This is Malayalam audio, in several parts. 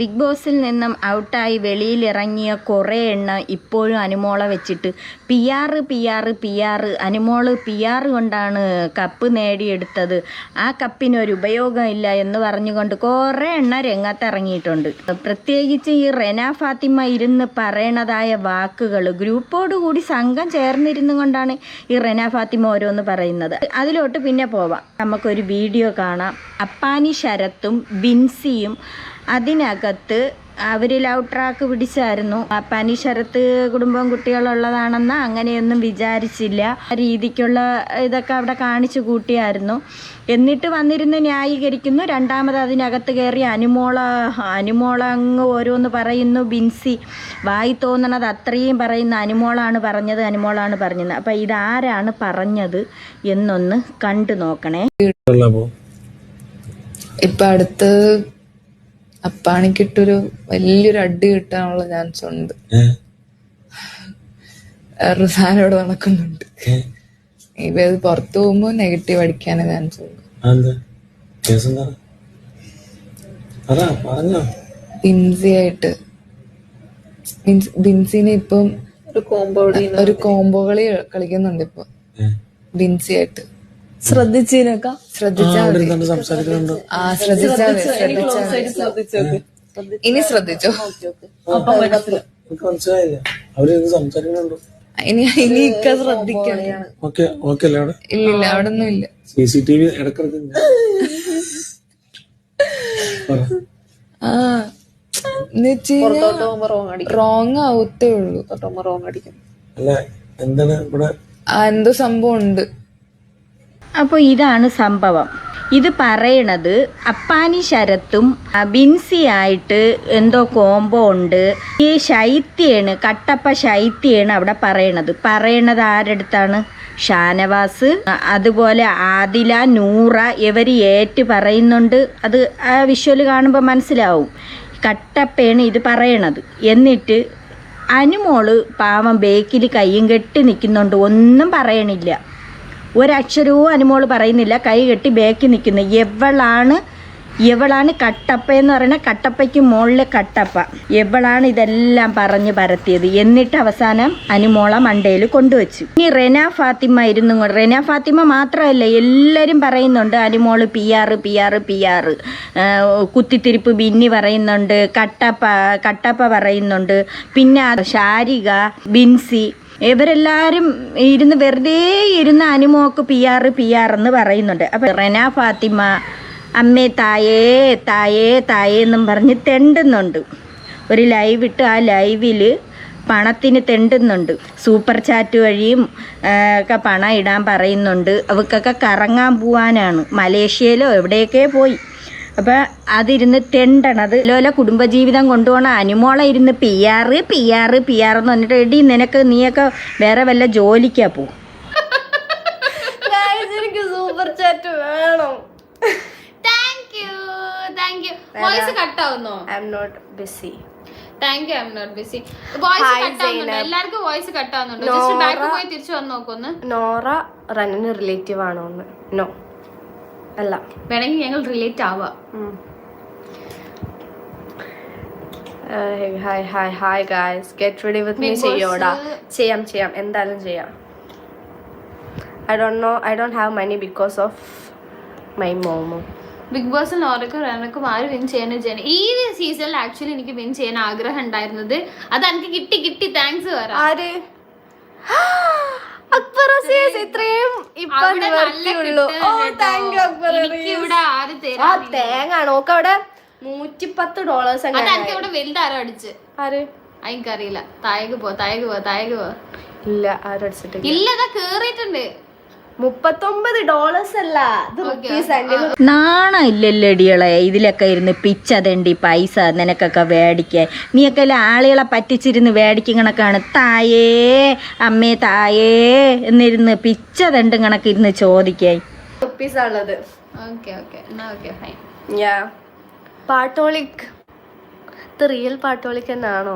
ബിഗ് ബോസിൽ നിന്നും ഔട്ടായി വെളിയിലിറങ്ങിയ കുറേ എണ്ണം ഇപ്പോഴും അനുമോളെ വെച്ചിട്ട് P R P R P R Anumol P R കൊണ്ടാണ് കപ്പ് നേടിയെടുത്തത്. ആ കപ്പിനൊരു ഉപയോഗമില്ല എന്ന് പറഞ്ഞുകൊണ്ട് കുറേ എണ്ണം രംഗത്തിറങ്ങിയിട്ടുണ്ട് പ്രത്യേകിച്ച് ഈ റെന ഫാത്തിമ ഇരുന്ന് പറയണതായ വാക്കുകൾ ഗ്രൂപ്പോടുകൂടി സംഘം ചേർന്നിരുന്നു കൊണ്ടാണ് ഈ റെന ഫാത്തിമ ഓരോന്ന് പറയുന്നത്. അതിലോട്ട് പിന്നെ പോവാം. നമുക്കൊരു വീഡിയോ കാണാം. അപ്പാനി ശരത്തും ബിൻസിയും അതിനകത്ത് അവർ ലവ് ട്രാക്ക് പിടിച്ചായിരുന്നു. പനി ശരത്ത് കുടുംബം കുട്ടികളുള്ളതാണെന്ന് അങ്ങനെയൊന്നും വിചാരിച്ചില്ല. ആ രീതിക്കുള്ള ഇതൊക്കെ അവിടെ കാണിച്ചു കൂട്ടിയായിരുന്നു. എന്നിട്ട് വന്നിരുന്ന് ന്യായീകരിക്കുന്നു. രണ്ടാമത് അതിനകത്ത് കയറി അനുമോള അനുമോള അങ്ങ് ഓരോന്ന് പറയുന്നു. ബിൻസി വായി തോന്നണത് അത്രയും പറയുന്ന. അനുമോളാണ് പറഞ്ഞത് അനുമോളാണ് പറഞ്ഞത്. അപ്പം ഇതാരാണ് പറഞ്ഞത് എന്നൊന്ന് കണ്ടു നോക്കണേ. ഇപ്പൊ അടുത്ത് അപ്പാണിക്കിട്ടൊരു വലിയൊരു അടി കിട്ടാനുള്ള ചാൻസ് ഉണ്ട്. റിസാനോട് നടക്കുന്നുണ്ട്. ഇപ്പൊ അത് പുറത്തു പോകുമ്പോ നെഗറ്റീവ് അടിക്കാനേ ചാൻസ് ഉണ്ട് അതെന്താ? കേസ് എന്താ പറഞ്ഞോ. ബിൻസി ആയിട്ട് മീൻസ് ബിൻസിനെ ഇപ്പം ഒരു കോംബോ കളി കളിക്കുന്നുണ്ട് ഇപ്പൊ. ഏഹ് ബിൻസി ആയിട്ട് ശ്രദ്ധിച്ചതിനൊക്കെ ശ്രദ്ധിച്ചാ അവിടെ മതി. ഇരുന്നോണ്ട് സംസാരിക്കുന്നുണ്ടോ. ആ ശ്രദ്ധിച്ചാ മതി ശ്രദ്ധിച്ചാ മതി. ഇനി ശ്രദ്ധിച്ചോ? എനിക്ക് മനസ്സിലായില്ല. അവരിന്ന് സംസാരിക്കുന്നുണ്ട്. ഇനി ഇനി ഇക്ക ശ്രദ്ധിക്കണം ഓക്കെ ഓക്കെ അല്ലേ? അവിടെ ഇല്ലില്ല അവിടെ ഒന്നും ഇല്ല. സി സി ടി വി ഇടക്കിടക്ക് പറ. ആ റോങ് ആവത്തേ ഉള്ളൂ. റോങ് അടിക്കും. അല്ല എന്താണ് ഇവിടെ? ആ എന്തോ സംഭവം ഉണ്ട് അപ്പോൾ ഇതാണ് സംഭവം. ഇത് പറയണത് അപ്പാനി ശരത്തും ബിൻസിയായിട്ട് എന്തോ കോംബോ ഉണ്ട്. ഈ ശൈത്യാണ് കട്ടപ്പ ശൈത്യാണ് അവിടെ പറയണത്. പറയണത് ആരടുത്താണ്? ഷാനവാസ്. അതുപോലെ ആദില നൂറ ഇവർ ഏറ്റ് പറയുന്നുണ്ട്. അത് ആ വിഷ്വൽ കാണുമ്പോൾ മനസ്സിലാവും. കട്ടപ്പയാണ് ഇത് പറയണത്. എന്നിട്ട് അനുമോൾ പാവം ബേക്കിൽ കയ്യും കെട്ടി നിൽക്കുന്നുണ്ട്. ഒന്നും പറയണില്ല. ഒരക്ഷരവും അനുമോൾ പറയുന്നില്ല. കൈ കെട്ടി ബേക്കി നിൽക്കുന്നു. എവളാണ് എവളാണ് കട്ടപ്പ എന്ന് പറയുന്നത് കട്ടപ്പയ്ക്ക് മുകളിലെ കട്ടപ്പ. എവളാണ് ഇതെല്ലാം പറഞ്ഞ് പരത്തിയത്. എന്നിട്ട് അവസാനം അനുമോള മണ്ടയിൽ കൊണ്ടുവച്ചു. ഇനി റെന ഫാത്തിമ ഇരുന്നും കൊണ്ട് റെന ഫാത്തിമ മാത്രമല്ല എല്ലാവരും പറയുന്നുണ്ട് Anumol P R P R P R കുത്തിത്തിരിപ്പ് Binny പറയുന്നുണ്ട് കട്ടപ്പ കട്ടപ്പ പറയുന്നുണ്ട്. പിന്നെ ശാരിക ബിൻസി ഇവരെല്ലാവരും ഇരുന്ന് വെറുതെ ഇരുന്ന് അനുമോക്ക് പി ആർ പി ആർ എന്ന് പറയുന്നുണ്ട്. അപ്പം റെന ഫാത്തിമ അമ്മേ തായേ തായേ തായേ എന്നും പറഞ്ഞ് തെണ്ടുന്നുണ്ട്. ഒരു ലൈവ് ഇട്ട് ആ ലൈവിൽ പണത്തിന് തെണ്ടുന്നുണ്ട്. സൂപ്പർ ചാറ്റ് വഴിയും ഒക്കെ പണം ഇടാൻ പറയുന്നുണ്ട്. അവക്കൊക്കെ കറങ്ങാൻ പോവാനാണ്. മലേഷ്യയിലോ എവിടെയൊക്കെ പോയി. അപ്പം അതിരുന്ന് തെണ്ടണം. അത് ലോല കുടുംബജീവിതം കൊണ്ടുപോകണം അനുമോളെ ഇരുന്ന് P R P R P R എന്ന് പറഞ്ഞിട്ട് എടി നിനക്ക് നീയൊക്കെ വേറെ വല്ല ജോലിക്കാ പോകും എനിക്ക് സൂപ്പർ ചാറ്റ് വേണം. Thank you thank you voice cut ആവുന്നോ? I'm not busy thank you I'm not busy voice Hi, cut ആവുന്നുണ്ട്. എല്ലാവർക്കും വോയിസ് കട്ട് ആവുന്നുണ്ട്. ജസ്റ്റ് ബാക്ക് പോയി തിരിച്ചു വന്ന് നോക്കൊന്ന് നോറ റണ്ണിന് റിലേറ്റീവ് ആണോ നോ അല്ല വേണമെങ്കിൽ ഞങ്ങൾ റിലേറ്റ് ആവാം hi hi hi guys get ready with me ചെയ്യോടാ ചെയ്യാം ചെയ്യാം എന്തായാലും ചെയ്യാം I don't know I don't have money because of my momo big ബോസിൽ നോറക്കും റനക്കും ആര് വിൻ ചെയ്യാൻ ചെയ്യാൻ ഈ സീസണിൽ ആക്ച്വലി എനിക്ക് വിൻ ചെയ്യാൻ ആഗ്രഹം ഉണ്ടായിരുന്നത് അത് എനിക്ക് കിട്ടി കിട്ടി താങ്ക്സ് പറ ആര് ഇത്രയും ഇപ്പൊ നിവർത്തിയുള്ളൂ. ഓ. താങ്ക് യു അക്ബർ ആ തേങ്ങ നോക്ക അവിടെ നൂറ്റിപ്പത്ത് ഡോളേഴ്സ് ഇവിടെ വലുതാരോ അടിച്ച്? ആര്? അത് എനിക്കറിയില്ല തായക്ക് പോ തായക്ക് പോ തായക്ക് പോ. ഇല്ല ആരടിച്ചിട്ടില്ല ഇല്ല അതാ കേറിയിട്ടുണ്ട്. മുപ്പത്തൊമ്പത് ഡോളേഴ്സ് അല്ല. നാണം ഇല്ലല്ലോടികളെ ഇതിലൊക്കെ ഇരുന്ന് പിച്ച തെണ്ടി പൈസ നിനക്കൊക്കെ മേടിക്കാൻ നീയൊക്കെ അല്ലേ ആളുകളെ പറ്റിച്ചിരുന്ന് മേടിക്കും കണക്കാണ്. തായേ അമ്മേ തായേ എന്നിരുന്ന് പിച്ച തെണ്ടും കണക്കിരുന്ന് ചോദിക്കായി റുപ്പീസ് ഉള്ളത് ഓക്കെ ഓക്കെ എന്നാ ഓക്കെ ഫൈൻ യാ പാട്ടോളിക് ഇത് റിയൽ പാട്ടോളിക് എന്നാണോ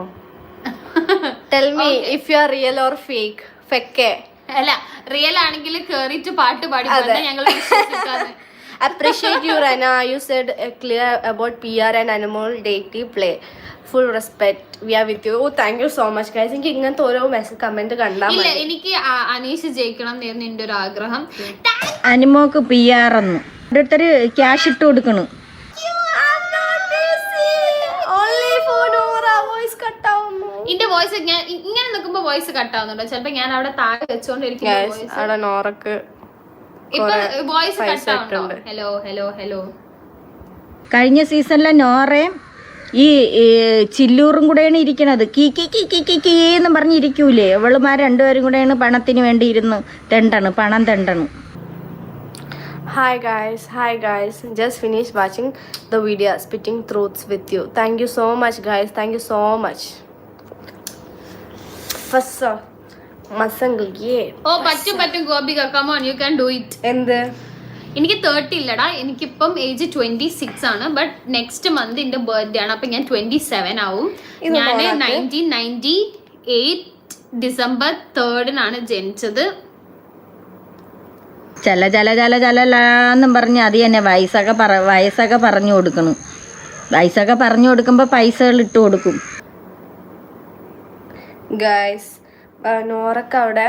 tell me if you are real or fake ഫെക്കെ അല്ല റിയൽ ആണെങ്കിൽ കേറിട്ട് പാട്ട് പാടി വന്നാ ഞങ്ങൾ appreciate you you you said clear about P R and and animal play full respect we are with you you. Thank thank you so much guys. എനിക്ക് ഇങ്ങനത്തെ ഓരോ മെസ്സേജ് കമന്റ് കണ്ടാൽ ഇല്ല എനിക്ക് അനീഷ് ജയിക്കണം എന്നായിരുന്നു എന്റെ ഒരു ആഗ്രഹം. അനുമോക്ക് പി ആർ എന്നു. ഓരോരുത്തർ ക്യാഷ് ഇട്ട് കൊടുക്കണു. എന്റെ വോയിസ് ഞാൻ ഇങ്ങനെ നിൽക്കുമ്പോ വോയിസ് കട്ട് ആവുന്നുണ്ടോ? ചിലപ്പോ ഞാൻ അവിടെ താഴെ വെച്ചോണ്ടിരിക്കും വോയിസ് നോറക്ക് ഇപ്പൊ കട്ടാവുണ്ടോ ഇട്ടുണ്ട്. ഹലോ ഹലോ ഹലോ കഴിഞ്ഞ സീസണിലെ നോറയും ഈ ചില്ലൂറും കൂടെയാണ് ഇരിക്കണത്. കീ കീ കീ കീ കീ കീ എന്ന് പറഞ്ഞിരിക്കൂലേ? അവളുമാർ രണ്ടുപേരും കൂടെയാണ് പണത്തിന് വേണ്ടി ഇരുന്ന് തെണ്ടണ് പണം തെണ്ടണ്. Hi guys hi guys just finish watching the video spitting truths with you thank you so much guys thank you so much. First uh, ഓ പറ്റും പറ്റും Gopika. Come on you can do it എന്ത്? എനിക്ക് തേർട്ടി ഇല്ലടാ. എനിക്കിപ്പം ഏജ് ട്വന്റി സിക്സ് ആണ്. ബട്ട് നെക്സ്റ്റ് മന്ത് എന്റെ ബർത്ത്ഡേ ആണ്. അപ്പൊ ഞാൻ ട്വന്റി സെവൻ ആവും ഞാൻ? നയന്റീൻ നയന്റി എയ്റ്റ് ഡിസംബർ തേർഡിനാണ് ജനിച്ചത്. ചല ചല ചല ചലലാന്നും പറഞ്ഞ് അത് തന്നെ വയസ്സൊക്കെ പറ വയസ്സൊക്കെ പറഞ്ഞു കൊടുക്കണം. വയസ്സൊക്കെ പറഞ്ഞു കൊടുക്കുമ്പോൾ പൈസകൾ ഇട്ട് കൊടുക്കും. ഗൈസ് നോറക്ക് അവിടെ.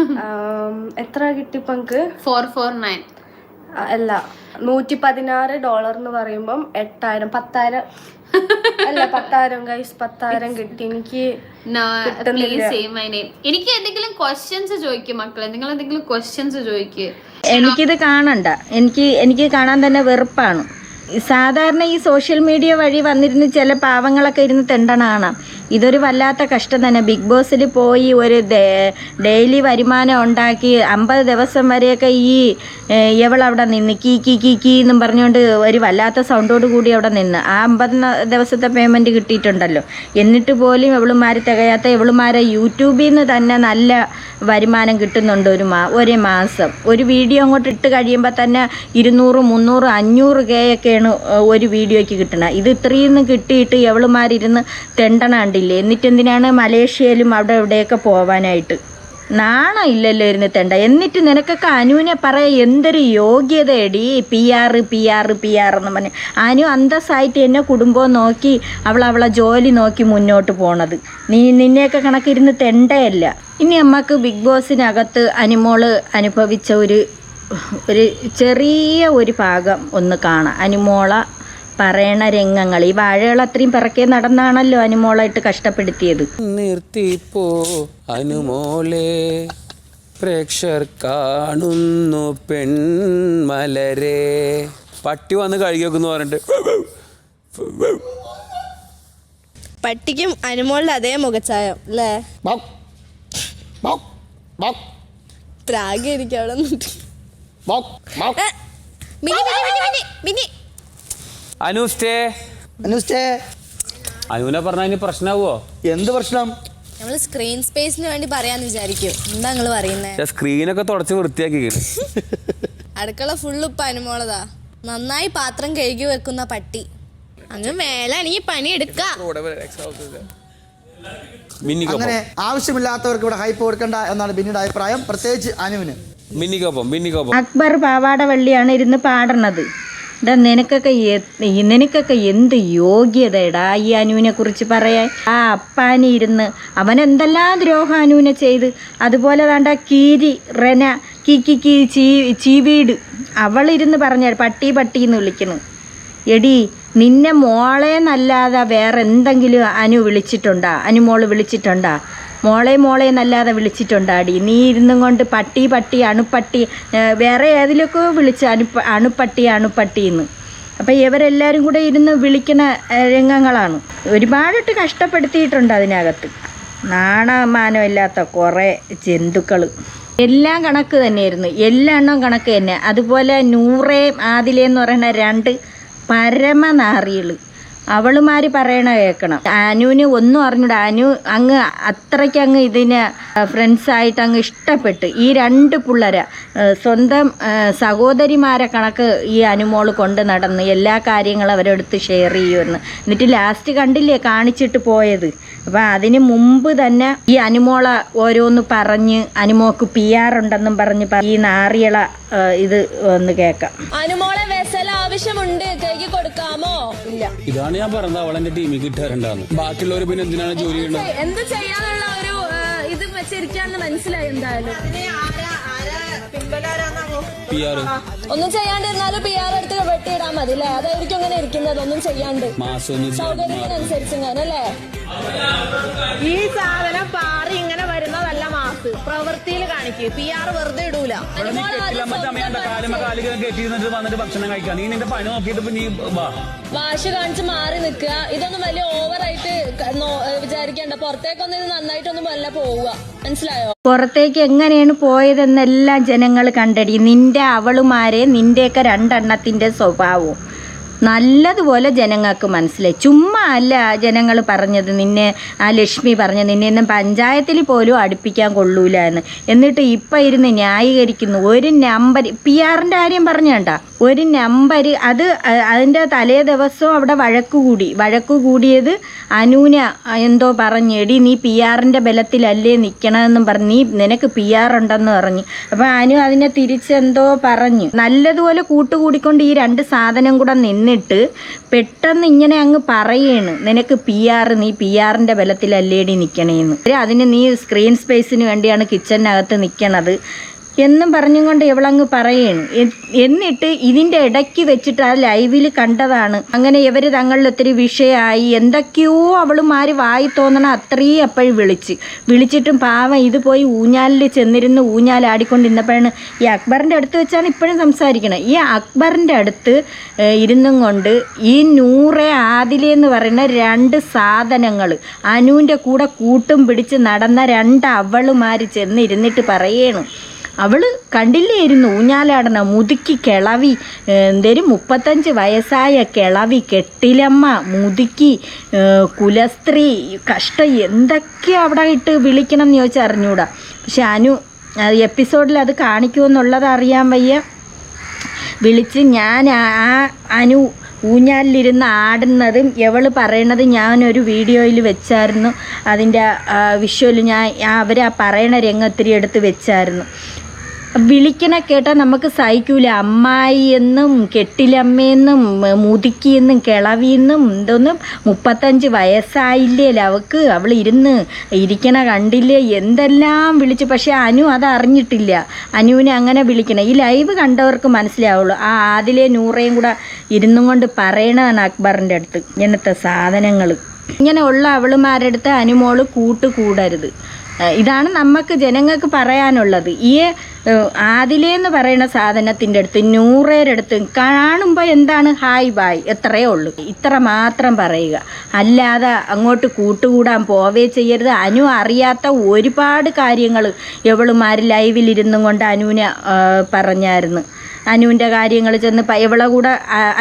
എത്ര കിട്ടി നമുക്ക് ഫോർ ഫോർ നയൻ അല്ല നൂറ്റി പതിനാറ് ഡോളർ എന്ന് പറയുമ്പം എട്ടായിരം പത്തായിരം. അല്ല പത്തായിരം ഗൈസ് പത്തായിരം കിട്ടി. എനിക്ക് എനിക്ക് എന്തെങ്കിലും ക്വസ്റ്റ്യൻസ് ചോദിക്കും മക്കളെ. നിങ്ങൾ എന്തെങ്കിലും ക്വസ്റ്റ്യൻസ് ചോദിക്കുക എനിക്കിത് കാണണ്ട. എനിക്ക് എനിക്ക് കാണാൻ തന്നെ വെറുപ്പാണ്. സാധാരണ ഈ സോഷ്യൽ മീഡിയ വഴി വന്നിരുന്ന് ചില പാവങ്ങളൊക്കെ ഇരുന്ന് തെണ്ടണ കാണാം. ഇതൊരു വല്ലാത്ത കഷ്ടം തന്നെ. ബിഗ് ബോസിൽ പോയി ഒരു ഡെയിലി വരുമാനം ഉണ്ടാക്കി അമ്പത് ദിവസം വരെയൊക്കെ ഈ ഏഹ്, ഇവളവിടെ നിന്ന് കീ കീ കീ കീ എന്നും പറഞ്ഞുകൊണ്ട് ഒരു വല്ലാത്ത സൗണ്ടോട് കൂടി അവിടെ നിന്ന്. ആ അമ്പത് ദിവസത്തെ പേയ്മെന്റ് കിട്ടിയിട്ടുണ്ടല്ലോ. എന്നിട്ട് പോലും എവളുമാർ തികയാത്ത എവളുമാരെ യൂട്യൂബിൽ നിന്ന് തന്നെ നല്ല വരുമാനം കിട്ടുന്നുണ്ട് ഒരു മാ ഒരു മാസം. ഒരു വീഡിയോ അങ്ങോട്ട് ഇട്ട് കഴിയുമ്പോൾ തന്നെ ഇരുന്നൂറ് മുന്നൂറ് അഞ്ഞൂറ് കെ ഒക്കെയാണ് ഒരു വീഡിയോയ്ക്ക് കിട്ടുന്നത് ഇത് ഇത്രയും കിട്ടിയിട്ട് എവളുമാരിരുന്ന് തെണ്ടണ എന്നിട്ട് എന്തിനാണ് മലേഷ്യയിലും അവിടെ എവിടെയൊക്കെ പോവാനായിട്ട്? നാണം ഇല്ലല്ലോ ഇരുന്ന് തേണ്ട. എന്നിട്ട് നിനക്കൊക്കെ അനുവിനെ പറയാ എന്തൊരു യോഗ്യതയടി? P R P R P R എന്ന് പറഞ്ഞ്. അനു അന്തസ്സായിട്ട് എന്നെ കുടുംബം നോക്കി അവൾ അവളെ ജോലി നോക്കി മുന്നോട്ട് പോണത്. നീ നിന്നെയൊക്കെ കണക്കിരുന്ന് തെണ്ടയല്ല. ഇനി അമ്മയ്ക്ക് ബിഗ് ബോസിനകത്ത് അനുമോൾ അനുഭവിച്ച ഒരു ഒരു ചെറിയ ഒരു ഭാഗം ഒന്ന് കാണാം. അനുമോള പറയണ രംഗങ്ങൾ. ഈ വാഴകൾ അത്രയും പിറക്കെ നടന്നാണല്ലോ അനുമോളായിട്ട് കഷ്ടപ്പെടുത്തിയത്. നിർത്തിപ്പോ അനുമോളെ പ്രേക്ഷർ കാണുന്നു പെൺമലരെ. പട്ടി വന്ന് കഴുകി വെക്കുന്നു പറഞ്ഞിട്ട്. പട്ടിക്കും അനുമോളുടെ അതേ മുഖച്ചായം അല്ലേ? പ്രാഗിരിക്കും അവിടെ മിനി, മിനി, മിനി, മിനി, മിനി. അനു സ്റ്റേ. അനുസ്റ്റേ അനുവിനെ പറഞ്ഞാൽ ഇനി പ്രശ്നമാവോ എന്ത് പ്രശ്നം? നമ്മൾ സ്ക്രീൻ സ്പേസിന് വേണ്ടി പറയാന്ന് വിചാരിക്കും. എന്താ നിങ്ങൾ പറയുന്നത് സ്ക്രീനൊക്കെ തുടച്ച് വൃത്തിയാക്കി അടുക്കള ഫുള്ള് ഉപ്പ് അനുമോളതാ. നന്നായി പാത്രം കഴുകി വെക്കുന്ന പട്ടി. അങ്ങ് മേലാണെങ്കിൽ പണി എടുക്ക. അങ്ങനെ ആവശ്യമില്ലാത്തവർക്ക് ഇവിടെ ഹൈപ്പ് കൊടുക്കണ്ട എന്നാണ് ബിന്നിയുടെ അഭിപ്രായം. പ്രത്യേകിച്ച് അനുവിന്. മിന്നിക്കൊപ്പം മിന്നിക്കൊപ്പം. അക്ബർ പാവാട വള്ളിയാണ് ഇരുന്ന് പാടണത്. ഇതാ നിനക്കൊക്കെ നിനക്കൊക്കെ എന്ത് യോഗ്യതയടാ ഈ അനുവിനെ കുറിച്ച് പറയാൻ? ആ അപ്പാനി ഇരുന്ന് അവൻ എന്തെല്ലാം ദ്രോഹം അനുവിനെ ചെയ്ത്? അതുപോലെ വേണ്ട കീരി റെന കി കി കി ചീ ചീവീട്. അവളിരുന്ന് പറഞ്ഞ പട്ടി പട്ടി എന്ന് വിളിക്കുന്നു. എടി നിന്നെ മോളെ വേറെ എന്തെങ്കിലും അനു വിളിച്ചിട്ടുണ്ടാ? അനുമോൾ വിളിച്ചിട്ടുണ്ടാ? മോളെ മോളെ എന്നല്ലാതെ വിളിച്ചിട്ടുണ്ടാടി. നീ ഇരുന്നും കൊണ്ട് പട്ടി പട്ടി അണുപ്പട്ടി വേറെ ഏതിലൊക്കെ വിളിച്ച് അണുപ്പ അണുപ്പട്ടി അണുപ്പട്ടി എന്ന് അപ്പം ഇവരെല്ലാവരും കൂടെ ഇരുന്ന് വിളിക്കുന്ന രംഗങ്ങളാണ്. ഒരുപാടിട്ട് കഷ്ടപ്പെടുത്തിയിട്ടുണ്ട് അതിനകത്ത്. നാണമാനമില്ലാത്ത കുറേ ജന്തുക്കൾ എല്ലാം കണക്ക് തന്നെയായിരുന്നു. എല്ലാ എണ്ണം കണക്ക് തന്നെ. അതുപോലെ നൂറേം ആദിലേന്ന് പറയുന്ന രണ്ട് പരമനാറികൾ അവളുമാര് പറയണ കേൾക്കണം അനുവിന് ഒന്നും അറിഞ്ഞൂട. അനു അങ്ങ് അത്രയ്ക്ക് അങ്ങ് ഇതിനെ ഫ്രണ്ട്സായിട്ട് അങ്ങ് ഇഷ്ടപ്പെട്ട്. ഈ രണ്ട് പിള്ളേരെ. സ്വന്തം സഹോദരിമാരെ കണക്ക് ഈ അനുമോൾ കൊണ്ട് നടന്ന് എല്ലാ കാര്യങ്ങളും അവരെടുത്ത് ഷെയർ ചെയ്യുമെന്ന്. എന്നിട്ട് ലാസ്റ്റ് കണ്ടില്ലേ? കാണിച്ചിട്ട് പോയത്. അപ്പം അതിന് മുമ്പ് തന്നെ ഈ അനുമോളെ ഓരോന്ന് പറഞ്ഞ് അനുമോക്ക് പി ആർ ഉണ്ടെന്നും പറഞ്ഞ് ഈ നാറിയള ഇത് ഒന്ന് കേൾക്കാം അനുമോളെ ആവശ്യമുണ്ട് കൈക്ക് കൊടുക്കാമോ? ഇല്ല. ഇതാണ് ഞാൻ പറഞ്ഞത്. അവൾ എന്റെ ടീമിൽ കിട്ടാറുണ്ടാന്ന് ബാക്കിയുള്ളവർ പിന്നെ എന്തിനാണ് ജോലി ചെയ്യുന്നത്? എന്ത് ചെയ്യാനുള്ള ഒരു ഇത് വെച്ചിരിക്കാന്ന് മനസ്സിലായി എന്തായാലും. പി ആർ ഒന്നും ചെയ്യാണ്ടിരുന്നാലും പി ആർ എടുത്ത് വെട്ടിയിടാൻ മതി അല്ലേ? അതായിരിക്കും അങ്ങനെ ഇരിക്കുന്നത് ഒന്നും ചെയ്യാണ്ട്. മാസം ഒന്ന് സൗകര്യത്തിനനുസരിച്ച് ഞാൻ അല്ലേ? ഈ സാധനം പാറി ഇങ്ങനെ വരുന്നതല്ല. മാസ് പ്രവൃത്തിയിൽ കാണിക്കും. പി ആർ വെറുതെ ഇടൂല. വന്നിട്ട് ഭക്ഷണം കഴിക്കാം നീ നിന്റെ പണി നോക്കിയിട്ട് നീ വാ. വാശി കാണിച്ച് മാറി നിൽക്കുക. ഇതൊന്നും വലിയ ഓവറായിട്ട് വിചാരിക്കണ്ട. പുറത്തേക്കൊന്നും ഇത് നന്നായിട്ടൊന്നും വല്ല പോവുക. മനസ്സിലായോ? പുറത്തേക്ക് എങ്ങനെയാണ് പോയതെന്നെല്ലാം ജനങ്ങൾ കണ്ടടി. നിന്റെ അവളുമാരെ നിന്റെയൊക്കെ രണ്ടെണ്ണത്തിന്റെ സ്വഭാവവും. നല്ലതുപോലെ ജനങ്ങൾക്ക് മനസ്സിലായി. ചുമ്മാ അല്ല ജനങ്ങൾ പറഞ്ഞത് നിന്നെ ആ ലക്ഷ്മി പറഞ്ഞത് നിന്നെ ഒന്നും പഞ്ചായത്തിൽ പോലും അടുപ്പിക്കാൻ കൊള്ളൂല എന്ന്. എന്നിട്ട് ഇപ്പം ഇരുന്ന് ന്യായീകരിക്കുന്നു. ഒരു നമ്പർ പി ആറിന്റെ കാര്യം പറഞ്ഞേണ്ട ഒരു നമ്പർ അത് അതിന്റെ തലേ ദിവസവും അവിടെ വഴക്ക് കൂടി. വഴക്ക് കൂടിയത് അനൂന എന്തോ പറഞ്ഞു എടി നീ പി ആറിന്റെ ബലത്തിലല്ലേ നിൽക്കണമെന്നും പറഞ്ഞ് നീ നിനക്ക് പി ആർ ഉണ്ടെന്ന് പറഞ്ഞു. അപ്പം അനു അതിനെ തിരിച്ചെന്തോ പറഞ്ഞു. നല്ലതുപോലെ കൂട്ടുകൂടിക്കൊണ്ട് ഈ രണ്ട് സാധനം കൂടെ നിന്നിട്ട് പെട്ടെന്ന് ഇങ്ങനെ അങ്ങ് പറയാണ്. നിനക്ക് പി ആർ നീ പി ആറിന്റെ ബലത്തിലല്ലേടി നിൽക്കണേന്ന് അതിന് നീ സ്ക്രീൻ സ്പേസിന് വേണ്ടിയാണ് കിച്ചണിനകത്ത് നിൽക്കണത് എന്നും പറഞ്ഞും കൊണ്ട് ഇവളങ്ങ് പറയാണ്. എന്നിട്ട് ഇതിന്റെ ഇടയ്ക്ക് വെച്ചിട്ട് ആ ലൈവിൽ കണ്ടതാണ്. അങ്ങനെ ഇവർ തങ്ങളിൽ ഒത്തിരി വിഷയമായി. എന്തൊക്കെയോ അവളുമാര് വായി തോന്നണം അത്രയും അപ്പോഴും വിളിച്ച്. വിളിച്ചിട്ടും പാവം ഇത് പോയി ഊഞ്ഞാലിൽ ചെന്നിരുന്ന് ഊഞ്ഞാലാടിക്കൊണ്ട് ഇന്നപ്പോഴാണ് ഈ അക്ബറിന്റെ അടുത്ത് വെച്ചാണ് ഇപ്പോഴും സംസാരിക്കണം ഈ അക്ബറിന്റെ അടുത്ത് ഇരുന്നും കൊണ്ട് ഈ നൂറെ ആദിലെ എന്ന് പറയുന്ന രണ്ട് സാധനങ്ങൾ അനുവിന്റെ കൂടെ കൂട്ടും പിടിച്ച് നടന്ന രണ്ട് അവളുമാർ ചെന്ന് പറയണു. അവൾ കണ്ടില്ലായിരുന്നു ഊഞ്ഞാലാടണ മുതുക്കി കിളവി എന്തേലും മുപ്പത്തഞ്ച് വയസ്സായ കിളവി കെട്ടിലമ്മ മുതുക്കി കുലസ്ത്രീ കഷ്ട എന്തൊക്കെ അവിടെ ഇട്ട് വിളിക്കണം എന്ന് ചോദിച്ചാൽ അറിഞ്ഞൂടാ. പക്ഷെ അനു എപ്പിസോഡിൽ അത് കാണിക്കുമെന്നുള്ളത് അറിയാൻ വയ്യ. വിളിച്ച് ഞാൻ ആ അനു ഊഞ്ഞാലിലിരുന്ന് ആടുന്നതും എവൾ പറയണത് ഞാനൊരു വീഡിയോയിൽ വെച്ചായിരുന്നു. അതിന്റെ വിഷ്വൽ ഞാൻ അവർ ആ പറയണ രംഗത്തിരി എടുത്ത് വെച്ചായിരുന്നു. വിളിക്കണ കേട്ടാൽ നമുക്ക് സഹിക്കൂല. അമ്മായി എന്നും കെട്ടിലമ്മയെന്നും മുതുക്കിയെന്നും കിളവിയെന്നും എന്തോന്നും മുപ്പത്തഞ്ച് വയസ്സായില്ലേ അവക്ക്? അവൾ ഇരുന്ന് ഇരിക്കണ കണ്ടില്ലേ? എന്തെല്ലാം വിളിച്ചു. പക്ഷേ അനു അത് അറിഞ്ഞിട്ടില്ല. അനുവിനെ അങ്ങനെ വിളിക്കണം. ഈ ലൈവ് കണ്ടവർക്ക് മനസ്സിലാവുള്ളൂ. ആ ആദിലെ നൂറേയും കൂടെ ഇരുന്നും കൊണ്ട് പറയണതാണ് അക്ബറിന്റെ അടുത്ത്. ഇങ്ങനത്തെ സാധനങ്ങൾ ഇങ്ങനെ ഉള്ള അവളുമാരുടെ അടുത്ത് അനുമോൾ കൂട്ട് കൂടരുത് ഏഹ് ഇതാണ് നമുക്ക് ജനങ്ങൾക്ക് പറയാനുള്ളത്. ഈ ഏഹ് ആദിലേ പറയുന്ന സാധനത്തിന്റെ അടുത്ത് നൂറേരുടെ അടുത്ത് കാണുമ്പോൾ എന്താണ്? ഹായ് ബായ് എത്രയേ ഉള്ളൂ. ഇത്ര മാത്രം പറയുക. അല്ലാതെ അങ്ങോട്ട് കൂട്ടുകൂടാൻ പോവേ ചെയ്യരുത്. അനു അറിയാത്ത ഒരുപാട് കാര്യങ്ങൾ എവളുമാർ ലൈവിലിരുന്നും കൊണ്ട് അനുവിനെ പറഞ്ഞായിരുന്നു. അനുവിന്റെ കാര്യങ്ങൾ ചെന്ന് ഇവളെ കൂടെ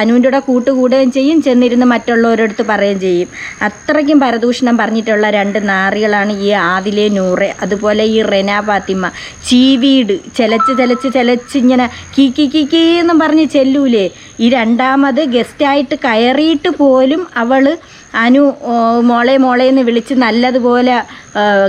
അനുവിന്റെ കൂടെ കൂട്ടുകൂടുകയും ചെയ്യും ചെന്നിരുന്ന് മറ്റുള്ളവരടുത്ത് പറയുകയും ചെയ്യും. അത്രയ്ക്കും പരദൂഷണം പറഞ്ഞിട്ടുള്ള രണ്ട് നാറികളാണ് ഈ ആദിലെ നൂറെ. അതുപോലെ ഈ റെന ഫാത്തിമ. ചീവീട് ചെലച്ച് ചെലച്ച് ചെലച്ച് ഇങ്ങനെ കീ കി കീ കീ എന്നും പറഞ്ഞ് ചെല്ലൂലേ. ഈ രണ്ടാമത് ഗസ്റ്റായിട്ട് കയറിയിട്ട് പോലും അവൾ അനു മോളെ മോളെ എന്ന് വിളിച്ച് നല്ലതുപോലെ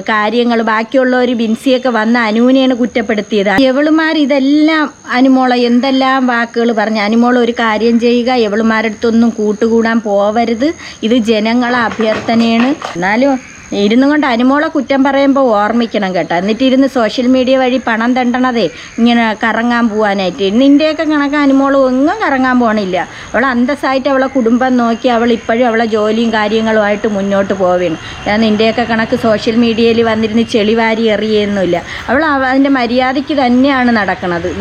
കാര്യങ്ങൾ ബാക്കിയുള്ളവർ ബിൻസിയൊക്കെ വന്ന് അനുവിനെയാണ് കുറ്റപ്പെടുത്തിയത്. എവളുമാർ ഇതെല്ലാം അനുമോളെ എന്തെല്ലാം വാക്കുകൾ പറഞ്ഞു അനുമോൾ ഒരു കാര്യം ചെയ്യുക എവളുമാരടുത്തൊന്നും കൂട്ടുകൂടാൻ പോവരുത്. ഇത് ജനങ്ങളെ അഭ്യർത്ഥനയാണ്. എന്നാലും ഇരുന്നു കൊണ്ട് അനുമോളെ കുറ്റം പറയുമ്പോൾ ഓർമ്മിക്കണം കേട്ടോ. എന്നിട്ട് ഇരുന്ന് സോഷ്യൽ മീഡിയ വഴി പണം തണ്ടണതേ ഇങ്ങനെ കറങ്ങാൻ പോകാനായിട്ട് നിന്റെയൊക്കെ കണക്ക് അനുമോളും ഒന്നും കറങ്ങാൻ പോകണില്ല അവൾ അന്തസ്സായിട്ട് അവളെ കുടുംബം നോക്കി അവൾ ഇപ്പോഴും അവളെ ജോലിയും കാര്യങ്ങളുമായിട്ട് മുന്നോട്ട് പോവുകയാണ് ഞാൻ നിന്റെയൊക്കെ കണക്ക് സോഷ്യൽ മീഡിയയിൽ വന്നിരുന്ന് ചെളിവാരി എറിയൊന്നുമില്ല. അവൾ അവ- അതിന്റെ മര്യാദയ്ക്ക് തന്നെയാണ് നടക്കണത്.